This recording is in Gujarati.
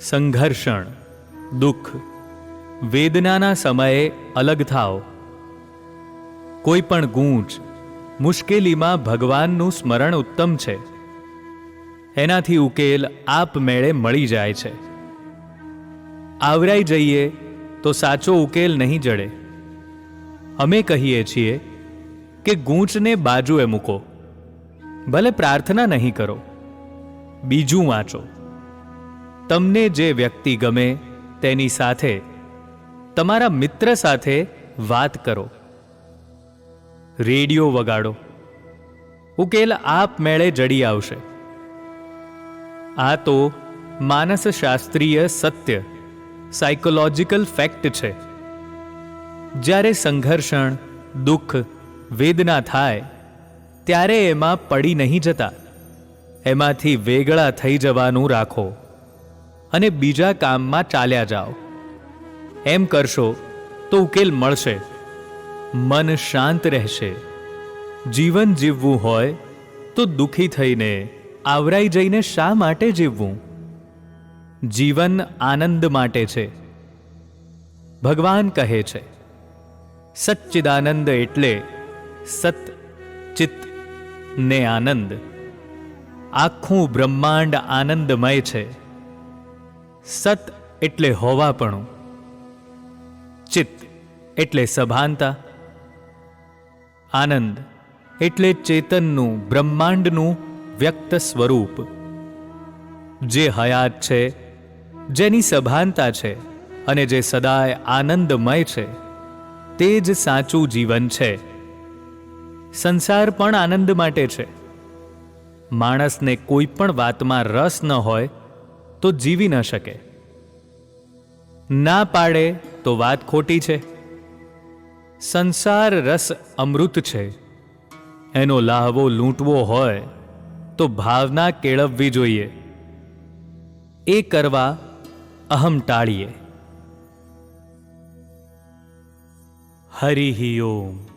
સંઘર્ષણ, દુઃખ, વેદનાના સમયે અલગ થાઓ. કોઈ પણ ગૂંચ મુશ્કેલીમાં ભગવાનનું સ્મરણ ઉત્તમ છે. એનાથી ઉકેલ આપમેળે મળી જાય છે. આવરાઈ જઈએ તો સાચો ઉકેલ નહીં જડે. અમે કહીએ છીએ કે ગૂંચને બાજુએ મૂકો. ભલે પ્રાર્થના નહીં કરો. બીજું વાંચો. તમને જે વ્યક્તિ ગમે તેની સાથે, તમારા મિત્ર સાથે વાત કરો. રેડિયો વગાડો. ઉકેલ આપમેળે જડી આવશે. આ તો માનસશાસ્ત્રીય સત્ય સાયકોલોજીકલ ફેક્ટ છે. જ્યારે સંઘર્ષણ, દુઃખ, વેદના થાય, ત્યારે એમાં પડી નહીં જતા. એમાંથી વેગળા થઈ જવાનું રાખો. અને બીજા કામમાં ચાલ્યા જાઓ. એમ કરશો તો ઉકેલ મળશે. મન શાંત રહેશે. જીવન જીવવું હોય તો દુઃખી થઈને આવરાઈ જઈને શા માટે જીવવું? જીવન આનંદ માટે છે. ભગવાન કહે છે, સચ્ચિદાનંદ એટલે સત, ચિત્ત ને આનંદ. આખું બ્રહ્માંડ આનંદમય છે. સત એટલે હોવાપણું, ચિત્ત એટલે સભાનતા, આનંદ એટલે ચેતનનું, બ્રહ્માંડનું વ્યક્ત સ્વરૂપ. જે હયાત છે, જેની સભાનતા છે અને જે સદાય આનંદમય છે, તે જ સાચું જીવન છે. સંસાર પણ આનંદ માટે છે. માણસને કોઈ પણ વાતમાં રસ ન હોય તો જીવી ન શકે. ના પાડે તો વાત ખોટી છે. સંસાર રસ અમૃત છે. એનો લાહવો લૂંટવો હોય તો ભાવના કેળવવી જોઈએ. એ કરવા અહમ ટાળીએ. હરિ ઓમ.